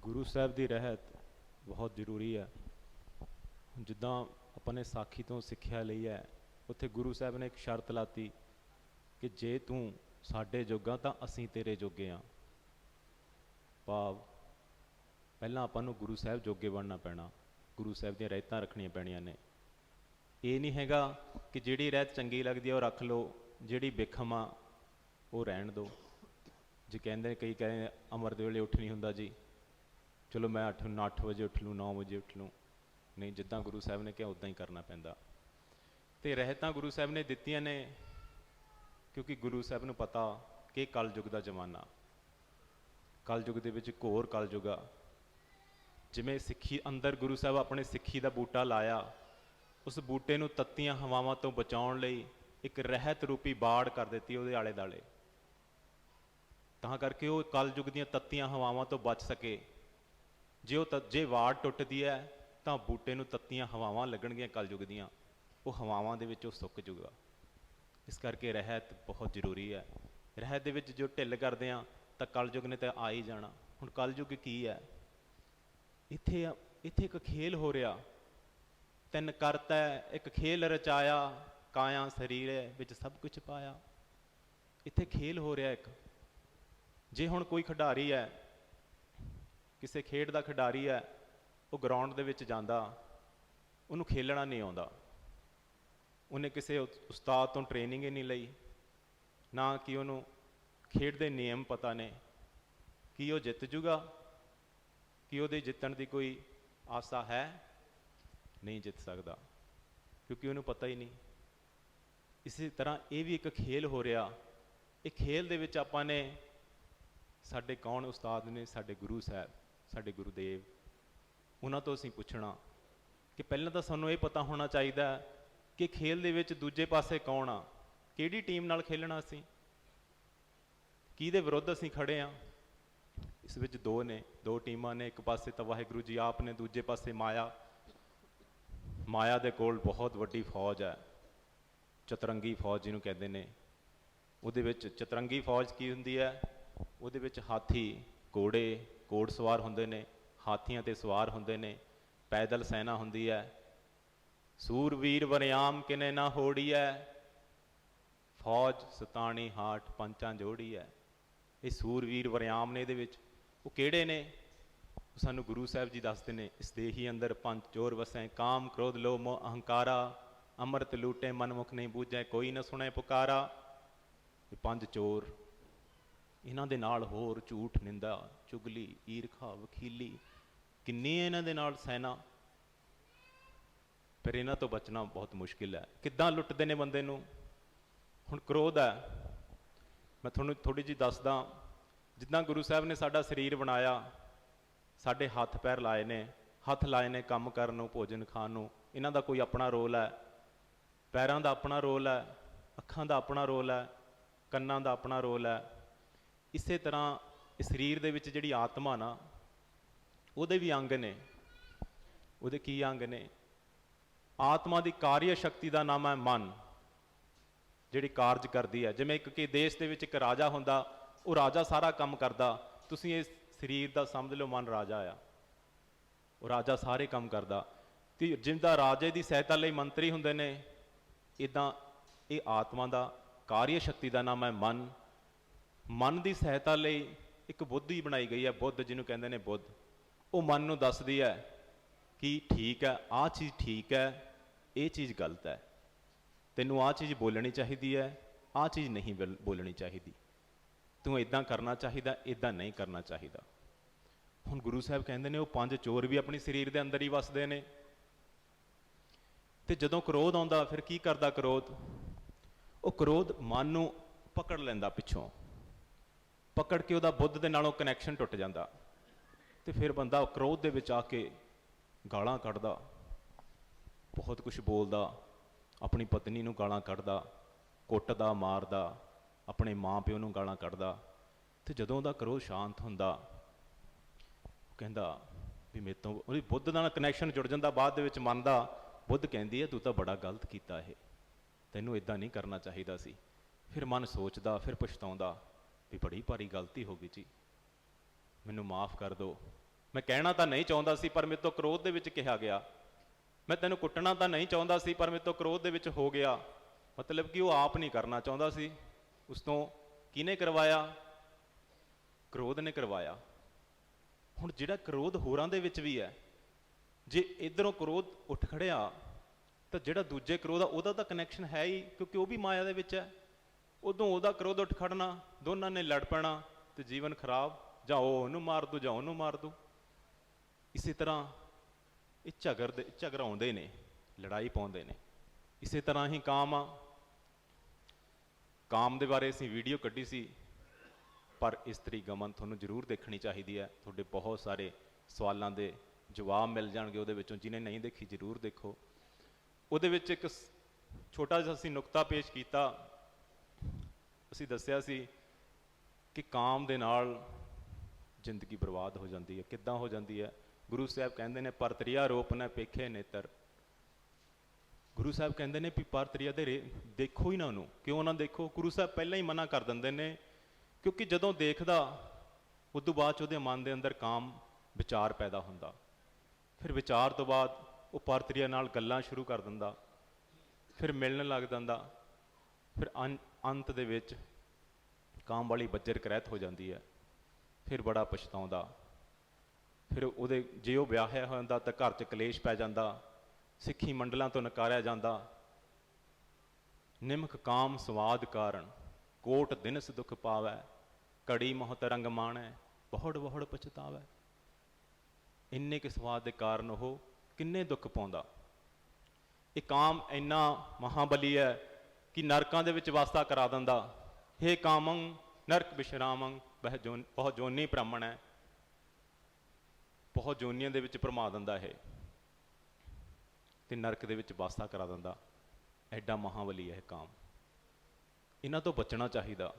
ਗੁਰੂ ਸਾਹਿਬ ਦੀ ਰਹਿਤ ਬਹੁਤ ਜ਼ਰੂਰੀ ਹੈ। ਜਿੱਦਾਂ ਆਪਾਂ ਨੇ ਸਾਖੀ ਤੋਂ ਸਿੱਖਿਆ ਲਈ ਹੈ, ਉੱਥੇ ਗੁਰੂ ਸਾਹਿਬ ਨੇ ਇੱਕ ਸ਼ਰਤ ਲਾਤੀ ਕਿ ਜੇ ਤੂੰ ਸਾਡੇ ਜੋਗਾ ਤਾਂ ਅਸੀਂ ਤੇਰੇ ਜੋਗੇ ਆ ਭਾਵ ਪਹਿਲਾਂ ਆਪਾਂ ਨੂੰ ਗੁਰੂ ਸਾਹਿਬ ਜੋਗੇ ਬਣਨਾ ਪੈਣਾ, ਗੁਰੂ ਸਾਹਿਬ ਦੀਆਂ ਰਹਿਤਾਂ ਰੱਖਣੀਆਂ ਪੈਣੀਆਂ ਨੇ। ਇਹ ਨਹੀਂ ਹੈਗਾ ਕਿ ਜਿਹੜੀ ਰਹਿਤ ਚੰਗੀ ਲੱਗਦੀ ਹੈ ਉਹ ਰੱਖ ਲਓ, ਜਿਹੜੀ ਬੇਖਮ ਆ ਉਹ ਰਹਿਣ ਦਿਓ। ਜੇ ਕਹਿੰਦੇ ਕਈ ਕਹਿੰਦੇ ਅਮਰ ਦੇ ਵੇਲੇ ਉੱਠ ਨਹੀਂ ਹੁੰਦਾ ਜੀ। ਚਲੋ ਮੈਂ 8 ਨੂੰ 8 ਵਜੇ ਉੱਠ ਲੂੰ 9 ਵਜੇ ਉੱਠ ਲੂੰ। ਨਹੀਂ, ਜਿੱਦਾਂ ਗੁਰੂ ਸਾਹਿਬ ਨੇ ਕਿਹਾ ਉਦਾਂ ਹੀ ਕਰਨਾ ਪੈਂਦਾ। ਤੇ ਰਹਿਤਾਂ ਗੁਰੂ ਸਾਹਿਬ ਨੇ ਦਿੱਤੀਆਂ ਨੇ, ਕਿਉਂਕਿ ਗੁਰੂ ਸਾਹਿਬ ਨੂੰ ਪਤਾ ਕਿ ਕਲਯੁਗ ਦਾ ਜ਼ਮਾਨਾ। ਕਲਯੁਗ ਦੇ ਵਿੱਚ ਘੋਰ ਕਲਯੁਗ ਆ। ਜਿਵੇਂ ਸਿੱਖੀ, ਅੰਦਰ ਗੁਰੂ ਸਾਹਿਬ ਆਪਣੇ ਸਿੱਖੀ ਦਾ ਬੂਟਾ ਲਾਇਆ, ਉਸ ਬੂਟੇ ਨੂੰ ਤੱਤੀਆਂ ਹਵਾਵਾਂ ਤੋਂ ਬਚਾਉਣ ਲਈ ਇੱਕ ਰਹਿਤ ਰੂਪੀ ਬਾੜ ਕਰ ਦਿੱਤੀ ਉਹਦੇ ਆਲੇ ਦਾਲੇ ਤਾਂ ਕਰਕੇ ਉਹ ਕਲਯੁਗ ਦੀਆਂ ਤੱਤੀਆਂ ਹਵਾਵਾਂ ਤੋਂ ਬਚ ਸਕੇ। ਜੇ ਉਹ ਤ- ਜੇ ਵਾੜ ਟੁੱਟਦੀ ਹੈ, ਤਾਂ ਬੂਟੇ ਨੂੰ ਤੱਤੀਆਂ ਹਵਾਵਾਂ ਲੱਗਣਗੀਆਂ ਕਲਯੁਗ ਦੀਆਂ। ਉਹ ਹਵਾਵਾਂ ਦੇ ਵਿੱਚ ਉਹ ਸੁੱਕ ਜੂਗਾ ਇਸ ਕਰਕੇ ਰਹਿਤ ਬਹੁਤ ਜ਼ਰੂਰੀ ਹੈ। ਰਹਿਤ ਦੇ ਵਿੱਚ ਜੋ ਢਿੱਲ ਕਰਦੇ ਆ ਤਾਂ ਕਲਯੁਗ ਨੇ ਤਾਂ ਆ ਹੀ ਜਾਣਾ। ਹੁਣ ਕਲਯੁਗ ਕੀ ਹੈ? ਇੱਥੇ ਇੱਥੇ ਇੱਕ ਖੇਲ ਹੋ ਰਿਹਾ। ਤਿੰਨ ਕਰਤਾ ਇੱਕ ਖੇਲ ਰਚਾਇਆ, ਕਾਇਆ ਸਰੀਰ ਵਿੱਚ ਸਭ ਕੁਝ ਪਾਇਆ। ਇੱਥੇ ਖੇਲ ਹੋ ਰਿਹਾ ਇੱਕ। ਜੇ ਹੁਣ ਕੋਈ ਖਿਡਾਰੀ ਹੈ ਕਿਸੇ ਖੇਡ ਦਾ ਖਿਡਾਰੀ ਹੈ, ਉਹ ਗਰਾਊਂਡ ਦੇ ਵਿੱਚ ਜਾਂਦਾ, ਉਹਨੂੰ ਖੇਲਣਾ ਨਹੀਂ ਆਉਂਦਾ। ਉਹਨੇ ਕਿਸੇ ਉਸ- ਉਸਤਾਦ ਤੋਂ ਟ੍ਰੇਨਿੰਗ ਹੀ ਨਹੀਂ ਲਈ, ਨਾ ਕਿ ਉਹਨੂੰ ਖੇਡ ਦੇ ਨਿਯਮ ਪਤਾ ਨੇ, ਕੀ ਉਹ ਜਿੱਤ ਜੂਗਾ, ਕਿ ਉਹਦੇ ਜਿੱਤਣ ਦੀ ਕੋਈ ਆਸਾ ਹੈ, ਨਹੀਂ ਜਿੱਤ ਸਕਦਾ। ਕਿਉਂਕਿ ਉਹਨੂੰ ਪਤਾ ਹੀ ਨਹੀਂ। ਇਸੇ ਤਰ੍ਹਾਂ ਇਹ ਵੀ ਇੱਕ ਖੇਲ ਹੋ ਰਿਹਾ। ਇਹ ਖੇਲ ਦੇ ਵਿੱਚ ਆਪਾਂ ਨੇ, ਸਾਡੇ ਕੌਣ ਉਸਤਾਦ ਨੇ? ਸਾਡੇ ਗੁਰੂ ਸਾਹਿਬ। ਸਾਡੇ ਗੁਰੂਦੇਵ ਉਹਨਾਂ ਤੋਂ ਅਸੀਂ ਪੁੱਛਣਾ ਕਿ ਪਹਿਲਾਂ ਤਾਂ ਸਾਨੂੰ ਇਹ ਪਤਾ ਹੋਣਾ ਚਾਹੀਦਾ ਕਿ ਖੇਲ ਦੇ ਵਿੱਚ ਦੂਜੇ ਪਾਸੇ ਕੌਣ ਆ? ਕਿਹੜੀ ਟੀਮ ਨਾਲ ਖੇਲਣਾ ਅਸੀਂ? ਕਿਹਦੇ ਵਿਰੁੱਧ ਅਸੀਂ ਖੜੇ ਆ? ਇਸ ਵਿੱਚ ਦੋ ਨੇ, ਦੋ ਟੀਮਾਂ ਨੇ, ਇੱਕ ਪਾਸੇ ਤਾਂ ਵਾਹਿਗੁਰੂ ਜੀ ਆਪ ਨੇ, ਦੂਜੇ ਪਾਸੇ ਮਾਇਆ। ਮਾਇਆ ਦੇ ਕੋਲ ਬਹੁਤ ਵੱਡੀ ਫੌਜ ਹੈ, ਚਤਰੰਗੀ ਫੌਜ ਜਿਹਨੂੰ ਕਹਿੰਦੇ ਨੇ। ਉਹਦੇ ਵਿੱਚ ਚਤਰੰਗੀ ਫੌਜ ਕੀ ਹੁੰਦੀ ਹੈ? ਉਹਦੇ ਵਿੱਚ ਹਾਥੀ, ਘੋੜੇ ਘੋੜ ਸਵਾਰ ਹੁੰਦੇ ਨੇ, ਹਾਥੀਆਂ ਤੇ ਸਵਾਰ ਹੁੰਦੇ ਨੇ, ਪੈਦਲ ਸੈਨਾ ਹੁੰਦੀ ਹੈ ਸੂਰਵੀਰ ਵਰਿਆਮ ਕਿਨੇ ਨਾ ਹੋੜੀ ਹੈ ਫੌਜ, ਸਤਾਣੀ, ਹਾਟ, ਪੰਚਾਂ ਜੋੜੀ ਹੈ ਇਹ ਸੂਰਵੀਰ ਵਰਿਆਮ ਨੇ ਇਹਦੇ ਵਿੱਚ। ਉਹ ਕਿਹੜੇ ਨੇ? ਸਾਨੂੰ ਗੁਰੂ ਸਾਹਿਬ ਜੀ ਦੱਸਦੇ ਨੇ, ਇਸ ਦੇਹੀ ਅੰਦਰ ਪੰਜ ਚੋਰ ਵਸੈ, ਕਾਮ ਕ੍ਰੋਧ ਲੋਭ ਮੋਹ ਅਹੰਕਾਰਾ, ਅੰਮ੍ਰਿਤ ਲੂਟੇ, ਮਨਮੁਖ ਨਹੀਂ ਬੂਝੈ, ਕੋਈ ਨਾ ਸੁਣੇ ਪੁਕਾਰਾ। ਇਹ ਪੰਜ ਚੋਰ। ਇਹਨਾਂ ਦੇ ਨਾਲ ਹੋਰ ਝੂਠ ਨਿੰਦਾ। ਚੁਗਲੀ, ਈਰਖਾ, ਵਖੀਲੀ, ਕਿੰਨੀ ਹੈ ਇਹਨਾਂ ਦੇ ਨਾਲ ਸੈਨਾ ਪਰ ਇਹਨਾਂ ਤੋਂ ਬਚਣਾ ਬਹੁਤ ਮੁਸ਼ਕਿਲ ਹੈ। ਕਿੱਦਾਂ ਲੁੱਟਦੇ ਨੇ ਬੰਦੇ ਨੂੰ? ਹੁਣ ਕ੍ਰੋਧ ਹੈ। ਮੈਂ ਤੁਹਾਨੂੰ ਥੋੜੀ ਜੀ ਦੱਸਦਾ, ਜਿੱਦਾਂ ਗੁਰੂ ਸਾਹਿਬ ਨੇ ਸਾਡਾ ਸਰੀਰ ਬਣਾਇਆ, ਸਾਡੇ ਹੱਥ ਪੈਰ ਲਾਏ ਨੇ, ਹੱਥ ਲਾਏ ਨੇ ਕੰਮ ਕਰਨ ਨੂੰ, ਭੋਜਨ ਖਾਣ ਨੂੰ, ਇਹਨਾਂ ਦਾ ਕੋਈ ਆਪਣਾ ਰੋਲ ਹੈ? ਪੈਰਾਂ ਦਾ ਆਪਣਾ ਰੋਲ ਹੈ? ਅੱਖਾਂ ਦਾ ਆਪਣਾ ਰੋਲ ਹੈ? ਕੰਨਾਂ ਦਾ ਆਪਣਾ ਰੋਲ ਹੈ? ਇਸੇ ਤਰ੍ਹਾਂ ਇਹ ਸਰੀਰ ਦੇ ਵਿੱਚ ਜਿਹੜੀ ਆਤਮਾ ਨਾ, ਉਹਦੇ ਵੀ ਅੰਗ ਨੇ। ਉਹਦੇ ਕੀ ਅੰਗ ਨੇ? ਆਤਮਾ ਦੀ ਕਾਰਿਆ ਸ਼ਕਤੀ ਦਾ ਨਾਮ ਹੈ ਮਨ, ਜਿਹੜੀ ਕਾਰਜ ਕਰਦੀ ਹੈ। ਜਿਵੇਂ ਇੱਕ ਕਿ ਦੇਸ਼ ਦੇ ਵਿੱਚ ਇੱਕ ਰਾਜਾ ਹੁੰਦਾ, ਉਹ ਰਾਜਾ ਸਾਰਾ ਕੰਮ ਕਰਦਾ। ਤੁਸੀਂ ਇਸ ਸਰੀਰ ਦਾ ਸਮਝ ਲਓ, ਮਨ ਰਾਜਾ ਆ। ਉਹ ਰਾਜਾ ਸਾਰੇ ਕੰਮ ਕਰਦਾ। ਤੇ ਜਿੰਦਾ ਰਾਜੇ ਦੀ ਸਹਾਇਤਾ ਲਈ ਮੰਤਰੀ ਹੁੰਦੇ ਨੇ ਇਦਾਂ ਇਹ ਆਤਮਾ ਦਾ ਕਾਰਿਆ ਸ਼ਕਤੀ ਦਾ ਨਾਮ ਹੈ ਮਨ। ਮਨ ਦੀ ਸਹਾਇਤਾ ਲਈ ਇੱਕ ਬੁੱਧੀ ਬਣਾਈ ਗਈ ਹੈ, ਬੁੱਧ ਜਿਹਨੂੰ ਕਹਿੰਦੇ ਨੇ ਬੁੱਧ। ਉਹ ਮਨ ਨੂੰ ਦੱਸਦੀ ਹੈ ਕਿ ਠੀਕ ਹੈ, ਆਹ ਚੀਜ਼ ਠੀਕ ਹੈ, ਇਹ ਚੀਜ਼ ਗਲਤ ਹੈ। ਤੈਨੂੰ ਆਹ ਚੀਜ਼ ਬੋਲਣੀ ਚਾਹੀਦੀ ਹੈ, ਆਹ ਚੀਜ਼ ਨਹੀਂ ਬੋਲਣੀ ਚਾਹੀਦੀ। ਤੂੰ ਇਦਾਂ ਕਰਨਾ ਚਾਹੀਦਾ ਇਦਾਂ ਨਹੀਂ ਕਰਨਾ ਚਾਹੀਦਾ। ਹੁਣ ਗੁਰੂ ਸਾਹਿਬ ਕਹਿੰਦੇ ਨੇ, ਉਹ ਪੰਜ ਚੋਰ ਵੀ ਆਪਣੀ ਸਰੀਰ ਦੇ ਅੰਦਰ ਹੀ ਵਸਦੇ ਨੇ। ਤੇ ਜਦੋਂ ਕ੍ਰੋਧ ਆਉਂਦਾ, ਫਿਰ ਕੀ ਕਰਦਾ ਕ੍ਰੋਧ? ਉਹ ਕ੍ਰੋਧ ਮਨ ਨੂੰ ਪਕੜ ਲੈਂਦਾ ਪਿੱਛੋਂ। ਪਕੜ ਕੇ ਉਹਦਾ ਬੁੱਧ ਦੇ ਨਾਲੋਂ ਕਨੈਕਸ਼ਨ ਟੁੱਟ ਜਾਂਦਾ। ਤੇ ਫਿਰ ਬੰਦਾ ਕ੍ਰੋਧ ਦੇ ਵਿੱਚ ਆ ਕੇ ਗਾਲਾਂ ਕੱਢਦਾ, ਬਹੁਤ ਕੁਝ ਬੋਲਦਾ, ਆਪਣੀ ਪਤਨੀ ਨੂੰ ਗਾਲਾਂ ਕੱਢਦਾ, ਕੁੱਟਦਾ, ਮਾਰਦਾ, ਆਪਣੇ ਮਾਂ-ਪਿਓ ਨੂੰ ਗਾਲਾਂ ਕੱਢਦਾ। ਤੇ ਜਦੋਂ ਉਹਦਾ ਕ੍ਰੋਧ ਸ਼ਾਂਤ ਹੁੰਦਾ ਕਹਿੰਦਾ ਵੀ ਮੇਰੇ ਤੋਂ ਉਹਦੀ ਬੁੱਧ ਨਾਲ ਕਨੈਕਸ਼ਨ ਜੁੜ ਜਾਂਦਾ, ਬਾਅਦ ਦੇ ਵਿੱਚ ਮੰਨਦਾ, ਬੁੱਧ ਕਹਿੰਦੀ ਹੈ, ਤੂੰ ਤਾਂ ਬੜਾ ਗਲਤ ਕੀਤਾ ਇਹ। ਤੈਨੂੰ ਇਦਾਂ ਨਹੀਂ ਕਰਨਾ ਚਾਹੀਦਾ ਸੀ। ਫਿਰ ਮਨ ਸੋਚਦਾ, ਫਿਰ ਪਛਤਾਉਂਦਾ। ਵੀ ਬੜੀ ਭਾਰੀ ਗਲਤੀ ਹੋ ਗਈ ਜੀ। ਮੈਨੂੰ ਮਾਫ ਕਰ ਦਿਓ। ਮੈਂ ਕਹਿਣਾ ਤਾਂ ਨਹੀਂ ਚਾਹੁੰਦਾ ਸੀ, ਪਰ ਮੇਰੇ ਤੋਂ ਕ੍ਰੋਧ ਦੇ ਵਿੱਚ ਕਿਹਾ ਗਿਆ। ਮੈਂ ਤੈਨੂੰ ਕੁੱਟਣਾ ਤਾਂ ਨਹੀਂ ਚਾਹੁੰਦਾ ਸੀ, ਪਰ ਮੇਰੇ ਤੋਂ ਕ੍ਰੋਧ ਦੇ ਵਿੱਚ ਹੋ ਗਿਆ। ਮਤਲਬ ਕਿ ਉਹ ਆਪ ਨਹੀਂ ਕਰਨਾ ਚਾਹੁੰਦਾ ਸੀ। ਉਸ ਤੋਂ ਕਿਹਨੇ ਕਰਵਾਇਆ? ਕ੍ਰੋਧ ਨੇ ਕਰਵਾਇਆ। ਹੁਣ ਜਿਹੜਾ ਕ੍ਰੋਧ ਹੋਰਾਂ ਦੇ ਵਿੱਚ ਵੀ ਹੈ, ਜੇ ਇਧਰੋਂ ਕ੍ਰੋਧ ਉੱਠ ਖੜਿਆ, ਤਾਂ ਜਿਹੜਾ ਦੂਜੇ ਕ੍ਰੋਧ ਆ, ਉਹਦਾ ਤਾਂ ਕਨੈਕਸ਼ਨ ਹੈ ਹੀ, ਕਿਉਂਕਿ ਉਹ ਵੀ ਮਾਇਆ ਦੇ ਵਿੱਚ ਹੈ। ਉਦੋਂ ਉਹਦਾ ਕ੍ਰੋਧ ਉੱਠ ਖੜਨਾ, ਦੋਨਾਂ ਨੇ ਲੜ ਪੈਣਾ ਤੇ ਜੀਵਨ ਖਰਾਬ। ਜਾਂ ਉਹ ਉਹਨੂੰ ਮਾਰ ਦੂ, ਜਾਂ ਉਹਨੂੰ ਮਾਰ ਦੂ। ਇਸੇ ਤਰ੍ਹਾਂ ਇਹ ਝਗੜਦੇ ਝਗੜਾਉਂਦੇ ਨੇ, ਲੜਾਈ ਪਾਉਂਦੇ ਨੇ। ਇਸੇ ਤਰ੍ਹਾਂ ਹੀ ਕਾਮ ਆ। ਕਾਮ ਦੇ ਬਾਰੇ ਅਸੀਂ ਵੀਡੀਓ ਕੱਢੀ ਸੀ, ਪਰ ਇਸਤਰੀ ਗਮਨ ਤੁਹਾਨੂੰ ਜ਼ਰੂਰ ਦੇਖਣੀ ਚਾਹੀਦੀ ਹੈ। ਤੁਹਾਡੇ ਬਹੁਤ ਸਾਰੇ ਸਵਾਲਾਂ ਦੇ ਜਵਾਬ ਮਿਲ ਜਾਣਗੇ ਉਹਦੇ ਵਿੱਚੋਂ। ਜਿਹਨੇ ਨਹੀਂ ਦੇਖੀ ਜ਼ਰੂਰ ਦੇਖੋ। ਉਹਦੇ ਵਿੱਚ ਇੱਕ ਛੋਟਾ ਜਿਹਾ ਅਸੀਂ ਨੁਕਤਾ ਪੇਸ਼ ਕੀਤਾ। ਅਸੀਂ ਦੱਸਿਆ ਸੀ ਕਿ ਕਾਮ ਦੇ ਨਾਲ ਜ਼ਿੰਦਗੀ ਬਰਬਾਦ ਹੋ ਜਾਂਦੀ ਹੈ, ਕਿੱਦਾਂ ਹੋ ਜਾਂਦੀ ਹੈ? ਗੁਰੂ ਸਾਹਿਬ ਕਹਿੰਦੇ ਨੇ ਪਰਤਰੀਆ ਰੋਪ ਨੇ ਪੇਖੇ ਨੇਤਰ। ਗੁਰੂ ਸਾਹਿਬ ਕਹਿੰਦੇ ਨੇ ਵੀ ਪਰਤਰੀਆ ਦੇ ਰੇ- ਦੇਖੋ ਹੀ ਨਾ ਉਹਨੂੰ। ਕਿਉਂ ਨਾ ਦੇਖੋ? ਗੁਰੂ ਸਾਹਿਬ ਪਹਿਲਾਂ ਹੀ ਮਨਾ ਕਰ ਦਿੰਦੇ ਨੇ, ਕਿਉਂਕਿ ਜਦੋਂ ਦੇਖਦਾ, ਉਦੋਂ ਬਾਅਦ 'ਚ ਉਹਦੇ ਮਨ ਦੇ ਅੰਦਰ ਕਾਮ, ਵਿਚਾਰ ਪੈਦਾ ਹੁੰਦਾ। ਫਿਰ ਵਿਚਾਰ ਤੋਂ ਬਾਅਦ ਉਹ ਪਰਤਰੀਆ ਨਾਲ ਗੱਲਾਂ ਸ਼ੁਰੂ ਕਰ ਦਿੰਦਾ। ਫਿਰ ਮਿਲਣ ਲੱਗ ਜਾਂਦਾ। ਫਿਰ ਅੰਨ- ਅੰਤ ਦੇ ਵਿੱਚ ਕਾਮ ਵਾਲੀ ਬੱਜਰ ਕਰੈਤ ਹੋ ਜਾਂਦੀ ਹੈ, ਫਿਰ ਬੜਾ ਪਛਤਾਉਂਦਾ। ਫਿਰ ਉਹਦੇ, ਜੇ ਉਹ ਵਿਆਹਿਆ ਹੋਇਆ ਹੁੰਦਾ ਤਾਂ ਘਰ 'ਚ ਕਲੇਸ਼ ਪੈ ਜਾਂਦਾ, ਸਿੱਖੀ ਮੰਡਲਾਂ ਤੋਂ ਨਕਾਰਿਆ ਜਾਂਦਾ। ਨਿਮਖ ਕਾਮ ਸਵਾਦ ਕਾਰਨ, ਕੋਟ ਦਿਨਸ ਦੁਖ ਪਾਵੈ ਕੜੀ ਮੋਹਤ ਰੰਗ ਮਾਣੈ, ਬਹੁੜ ਬਹੁੜ ਪਛਤਾਵੈ। ਇੰਨੇ ਕਿ ਸਵਾਦ ਦੇ ਕਾਰਨ ਉਹ ਕਿੰਨੇ ਦੁੱਖ ਪਾਉਂਦਾ। ਇਹ ਕਾਮ ਇੰਨਾ ਮਹਾਬਲੀ ਹੈ ਕਿ ਨਰਕਾਂ ਦੇ ਵਿੱਚ ਵਾਸਤਾ ਕਰਾ ਦਿੰਦਾ। ਹੇ ਕਾਮੰ, ਨਰਕ ਬਿਸ਼ਰਾਮੰ ਬਹਿ ਜੋਨ ਬਹੁਤ ਜੋਨੀ ਬ੍ਰਾਹਮਣ ਹੈ। ਬਹੁਤ ਜੋਨੀਆਂ ਦੇ ਵਿੱਚ ਭਰਮਾ ਦਿੰਦਾ ਇਹ। ਤੇ ਨਰਕ ਦੇ ਵਿੱਚ ਵਾਸਤਾ ਕਰਾ ਦਿੰਦਾ। ਐਡਾ ਮਹਾਬਲੀ ਹੈ ਇਹ ਕਾਮ। ਇਹਨਾਂ ਤੋਂ ਬਚਣਾ ਚਾਹੀਦਾ।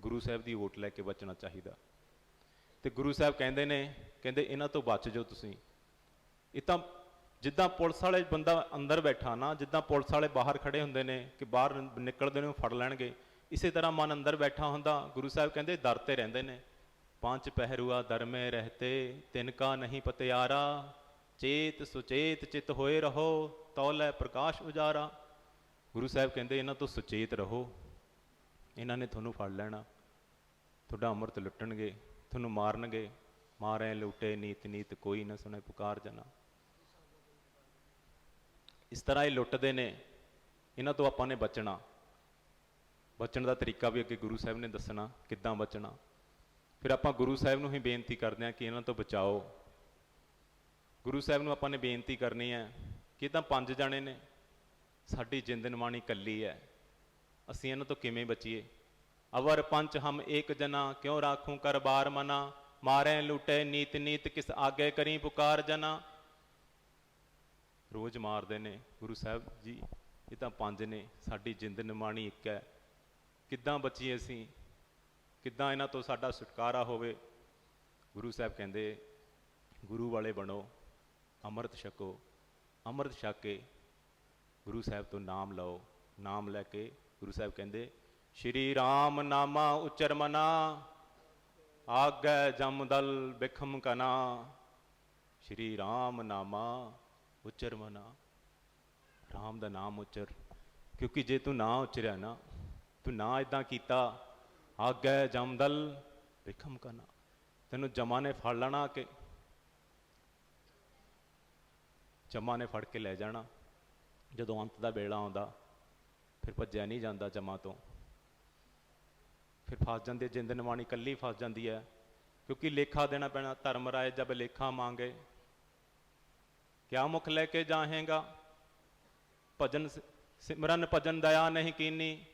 ਗੁਰੂ ਸਾਹਿਬ ਦੀ ਓਟ ਲੈ ਕੇ ਬਚਣਾ ਚਾਹੀਦਾ। ਤੇ ਗੁਰੂ ਸਾਹਿਬ ਕਹਿੰਦੇ ਨੇ, ਕਹਿੰਦੇ ਇਹਨਾਂ ਤੋਂ ਬਚ ਜਾਓ ਤੁਸੀਂ। ਇਹ ਤਾਂ ਜਿੱਦਾਂ ਪੁਲਿਸ ਵਾਲੇ ਬੰਦਾ ਅੰਦਰ ਬੈਠਾ ਨਾ, ਜਿੱਦਾਂ ਪੁਲਿਸ ਵਾਲੇ ਬਾਹਰ ਖੜੇ ਹੁੰਦੇ ਨੇ ਕਿ ਬਾਹਰ ਨਿਕਲਦੇ ਨੇ, ਉਹ ਫੜ ਲੈਣਗੇ। ਇਸੇ ਤਰ੍ਹਾਂ ਮਨ ਅੰਦਰ ਬੈਠਾ ਹੁੰਦਾ, ਗੁਰੂ ਸਾਹਿਬ ਕਹਿੰਦੇ ਦਰ ਤੇ ਰਹਿੰਦੇ ਨੇ। ਪੰਜ ਪਹਿਰੂਆ ਦਰਮੇ ਰਹਤੇ, ਤਿਨ ਕਾ ਨਹੀਂ ਪਤਿਆਰਾ। ਚੇਤ ਸੁਚੇਤ ਚਿਤ ਹੋਏ ਰਹੋ, ਤੌਲੇ ਪ੍ਰਕਾਸ਼ ਉਜਾਰਾ। ਗੁਰੂ ਸਾਹਿਬ ਕਹਿੰਦੇ, ਇਹਨਾਂ ਤੋਂ ਸੁਚੇਤ ਰਹੋ। ਇਹਨਾਂ ਨੇ ਤੁਹਾਨੂੰ ਫੜ ਲੈਣਾ। ਤੁਹਾਡਾ ਅੰਮ੍ਰਿਤ ਲੁੱਟਣਗੇ, ਤੁਹਾਨੂੰ ਮਾਰਨਗੇ। ਮਾਰੇ ਲੁੱਟੇ ਨੀਤ ਨੀਤ ਕੋਈ ਨਾ ਸੁਣੇ ਪੁਕਾਰ ਜਨਾ। ਇਸ ਤਰ੍ਹਾਂ ਇਹ ਲੁੱਟਦੇ ਨੇ, ਇਹਨਾਂ ਤੋਂ ਆਪਾਂ ਨੇ ਬਚਣਾ। ਬਚਣ ਦਾ ਤਰੀਕਾ ਵੀ ਅੱਗੇ ਗੁਰੂ ਸਾਹਿਬ ਨੇ ਦੱਸਣਾ, ਕਿੱਦਾਂ ਬਚਣਾ। ਫਿਰ ਆਪਾਂ ਗੁਰੂ ਸਾਹਿਬ ਨੂੰ ਹੀ ਬੇਨਤੀ ਕਰਦੇ ਹਾਂ ਕਿ ਇਹਨਾਂ ਤੋਂ ਬਚਾਓ। ਗੁਰੂ ਸਾਹਿਬ ਨੂੰ ਆਪਾਂ ਨੇ ਬੇਨਤੀ ਕਰਨੀ ਹੈ ਕਿ ਤਾਂ ਪੰਜ ਜਾਣੇ ਨੇ, ਸਾਡੀ ਜਿੰਦ ਨਿਮਾਣੀ ਕੱਲੀ ਹੈ। ਅਸੀਂ ਇਹਨਾਂ ਤੋਂ ਕਿਵੇਂ ਬਚੀਏ? ਅਵਰ ਪੰਚ ਹਮ ਏਕ ਜਨਾ, ਕਿਉਂ ਰਾਖੂੰ ਕਰ ਬਾਰ ਮਨਾ? ਮਾਰੇ ਲੁੱਟੇ ਨੀਤ ਨੀਤ ਕਿਸ ਆਗੇ ਕਰੀ ਪੁਕਾਰ ਜਨਾ? ਰੋਜ਼ ਮਾਰਦੇ ਨੇ, ਗੁਰੂ ਸਾਹਿਬ ਜੀ, ਇਹ ਤਾਂ ਪੰਜ ਨੇ, ਸਾਡੀ ਜਿੰਦ ਨਿਮਾਣੀ ਇੱਕ ਹੈ। ਕਿੱਦਾਂ ਬਚੀਏ ਅਸੀਂ? ਕਿੱਦਾਂ ਇਹਨਾਂ ਤੋਂ ਸਾਡਾ ਛੁਟਕਾਰਾ ਹੋਵੇ? ਗੁਰੂ ਸਾਹਿਬ ਕਹਿੰਦੇ, ਗੁਰੂ ਵਾਲੇ ਬਣੋ, ਅੰਮ੍ਰਿਤ ਛਕੋ। ਅੰਮ੍ਰਿਤ ਛਕ ਕੇ ਗੁਰੂ ਸਾਹਿਬ ਤੋਂ ਨਾਮ ਲਓ। ਨਾਮ ਲੈ ਕੇ ਗੁਰੂ ਸਾਹਿਬ ਕਹਿੰਦੇ, ਸ਼੍ਰੀ ਰਾਮ ਨਾਮਾ ਉਚਰ ਮਨਾ, ਆਗੈ ਜਮਦਲ ਬਿਖਮ ਕਨਾ। ਸ਼੍ਰੀ ਰਾਮ ਨਾਮਾ ਉਚਰ ਮਨਾ। ਰਾਮ ਦਾ ਨਾਮ ਉਚਰ। ਕਿਉਂਕਿ ਜੇ ਤੂੰ ਨਾ ਉਚਰਿਆ ਨਾ, ਤੂੰ ਨਾ ਇਦਾਂ ਕੀਤਾ, ਆਗੈ ਜਮਦਲ ਬਿਖਮ ਕਨਾ। ਤੈਨੂੰ ਜਮਾ ਨੇ ਫੜ ਲੈਣਾ ਕਿ ਜਮਾ ਨੇ ਫੜ ਕੇ ਲੈ ਜਾਣਾ। ਜਦੋਂ ਅੰਤ ਦਾ ਵੇਲਾ ਆਉਂਦਾ, ਫਿਰ ਭੱਜਿਆ ਨਹੀਂ ਜਾਂਦਾ ਜਮਾ ਤੋਂ। ਫਿਰ ਫਸ ਜਾਂਦੀ ਹੈ ਜਿੰਦ ਨਿਵਾਣੀ ਕੱਲੀ ਫਸ ਜਾਂਦੀ ਹੈ। ਕਿਉਂਕਿ ਲੇਖਾ ਦੇਣਾ ਪੈਣਾ, ਧਰਮ ਰਾਏ ਜਬ ਲੇਖਾ ਮੰਗੇ ਕਿਆ ਮੁਖ ਲੈ ਕੇ ਜਾਹੇਗਾ? ਭਜਨ ਸਿਮਰਨ ਭਜਨ ਦਇਆ ਨਹੀਂ ਕੀਨੀ।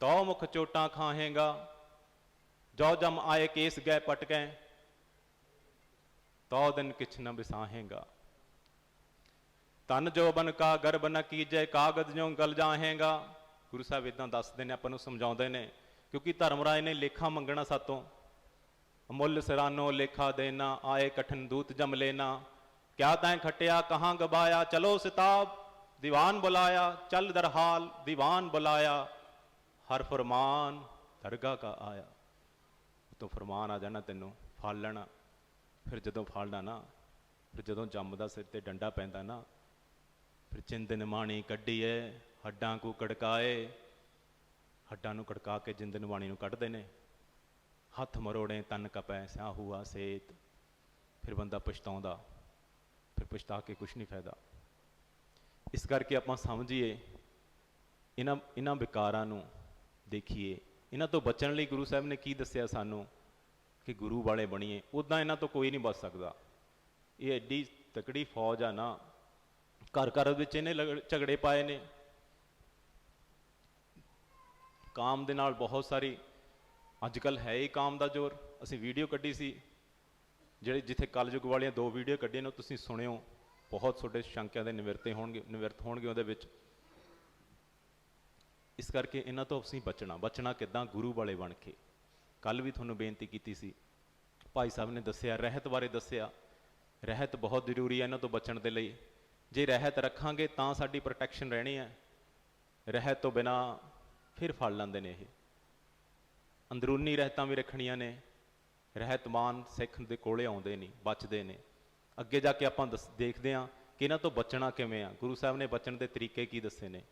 ਤੋ ਮੁਖ ਚੋਟਾਂ ਖਾਹੇਗਾ। ਜੋ ਜਮ ਆਏ ਕੇਸ ਗਏ ਪਟ ਗਏ ਤੋ ਦਿਨ ਕਿਛ ਨ ਬਿਸਾਹੇਗਾ। ਤਨ ਜੋ ਬਨ ਕਾ ਗਰਬ ਨ ਕੀਜੈ ਕਾਗਦ ਜੋ ਗਲ ਜਾਹੇਗਾ। ਗੁਰੂ ਸਾਹਿਬ ਇਦਾਂ ਦੱਸਦੇ ਨੇ, ਆਪਾਂ ਨੂੰ ਸਮਝਾਉਂਦੇ ਨੇ, ਕਿਉਂਕਿ ਧਰਮ ਰਾਜ ਨੇ ਲੇਖਾ ਮੰਗਣਾ ਸਾਤੋਂ। ਅਮੁੱਲ ਸਰਾਨੋ ਲੇਖਾ ਦੇਣਾ ਆਏ ਕਠਨ ਦੂਤ ਜਮ ਲੈਣਾ ਕਿਆ ਤੈਂ ਖਟਿਆ, ਕਹਾਂ ਗਬਾਇਆ, ਚਲੋ ਸਿਤਾਬ, ਦੀਵਾਨ ਬੁਲਾਇਆ, ਚਲ ਦਰਹਾਲ, ਦੀਵਾਨ ਬੁਲਾਇਆ। ਹਰ ਫਰਮਾਨ ਦਰਗਾ ਕਾ ਆਇਆ। ਉਤੋਂ ਫਰਮਾਨ ਆ ਜਾਣਾ ਤੈਨੂੰ, ਫਾਲ ਲੈਣਾ। ਫਿਰ ਜਦੋਂ ਫਾਲਣਾ ਨਾ, ਫਿਰ ਜਦੋਂ ਜੰਮਦਾ ਸਿਰ ਤੇ ਡੰਡਾ ਪੈਂਦਾ ਨਾ, ਫਿਰ ਚਿੰਦਨ ਮਾਣੀ ਕੱਢੀਏ, ਹੱਡਾਂ ਕੋ ਕੜਕਾਏ। ਹੱਡਾਂ ਨੂੰ ਕੜਕਾ ਕੇ ਜਿੰਦਨ ਬਾਣੀ ਨੂੰ ਕੱਢਦੇ ਨੇ। ਹੱਥ ਮਰੋੜੇ ਤਨ ਕਪੈ ਸਿਆਹੂਆ ਸੇਤ। ਫਿਰ ਬੰਦਾ ਪਛਤਾਉਂਦਾ, ਫਿਰ ਪਛਤਾ ਕੇ ਕੁਝ ਨਹੀਂ ਫਾਇਦਾ। ਇਸ ਕਰਕੇ ਆਪਾਂ ਸਮਝੀਏ, ਇਹਨਾਂ ਇਹਨਾਂ ਵਿਕਾਰਾਂ ਨੂੰ ਦੇਖੀਏ। ਇਹਨਾਂ ਤੋਂ ਬਚਣ ਲਈ ਗੁਰੂ ਸਾਹਿਬ ਨੇ ਕੀ ਦੱਸਿਆ ਸਾਨੂੰ? ਕਿ ਗੁਰੂ ਵਾਲੇ ਬਣੀਏ। ਉਦਾਂ ਇਹਨਾਂ ਤੋਂ ਕੋਈ ਨਹੀਂ ਬਚ ਸਕਦਾ। ਇਹ ਐਡੀ ਤਕੜੀ ਫੌਜ ਆ ਨਾ, ਘਰ ਘਰ ਵਿੱਚ ਇਹਨੇ ਲੜ- ਝਗੜੇ ਪਾਏ ਨੇ। ਕਾਮ ਦੇ ਨਾਲ ਬਹੁਤ ਸਾਰੀ ਅੱਜ ਕੱਲ ਹੈ ਹੀ ਕਾਮ ਦਾ ਜ਼ੋਰ। ਅਸੀਂ ਵੀਡੀਓ ਕੱਢੀ ਸੀ, ਜਿਹੜੇ ਜਿੱਥੇ ਕਲਯੁਗ ਵਾਲੀਆਂ ਦੋ ਵੀਡੀਓ ਕੱਢੀਆਂ ਨੇ, ਉਹ ਤੁਸੀਂ ਸੁਣਿਓ। ਬਹੁਤ ਤੁਹਾਡੇ ਸ਼ੰਕਿਆਂ ਦੇ ਨਿਵਰਤੇ ਹੋਣਗੇ, ਨਿਵਰਤ ਹੋਣਗੇ ਉਹਦੇ ਵਿੱਚ। ਇਸ ਕਰਕੇ ਇਹਨਾਂ ਤੋਂ ਅਸੀਂ ਬਚਣਾ। ਬਚਣਾ ਕਿੱਦਾਂ? ਗੁਰੂ ਵਾਲੇ ਬਣ ਕੇ। ਕੱਲ ਵੀ ਤੁਹਾਨੂੰ ਬੇਨਤੀ ਕੀਤੀ ਸੀ। ਭਾਈ ਸਾਹਿਬ ਨੇ ਦੱਸਿਆ, ਰਹਿਤ ਬਾਰੇ ਦੱਸਿਆ। ਰਹਿਤ ਬਹੁਤ ਜ਼ਰੂਰੀ ਹੈ ਇਹਨਾਂ ਤੋਂ ਬਚਣ ਦੇ ਲਈ। ਜੇ ਰਹਿਤ ਰੱਖਾਂਗੇ ਤਾਂ ਸਾਡੀ ਪ੍ਰੋਟੈਕਸ਼ਨ ਰਹਿਣੀ ਹੈ। ਰਹਿਤ ਤੋਂ ਬਿਨਾ ਫਿਰ ਫੜ ਲੈਂਦੇ ਨੇ ਇਹ। ਅੰਦਰੂਨੀ ਰਹਿਤਾਂ ਵੀ ਰੱਖਣੀਆਂ ਨੇ, ਰਹਿਤਮਾਨ ਸਿੱਖ ਦੇ ਕੋਲੇ ਆਉਂਦੇ ਨਹੀਂ, ਬਚਦੇ ਨੇ। ਅੱਗੇ ਜਾ ਕੇ ਆਪਾਂ ਦੱਸ- ਦੇਖਦੇ ਹਾਂ ਕਿ ਇਹਨਾਂ ਤੋਂ ਬਚਣਾ ਕਿਵੇਂ ਆ। ਗੁਰੂ ਸਾਹਿਬ ਨੇ ਬਚਣ ਦੇ ਤਰੀਕੇ ਕੀ ਦੱਸੇ ਨੇ?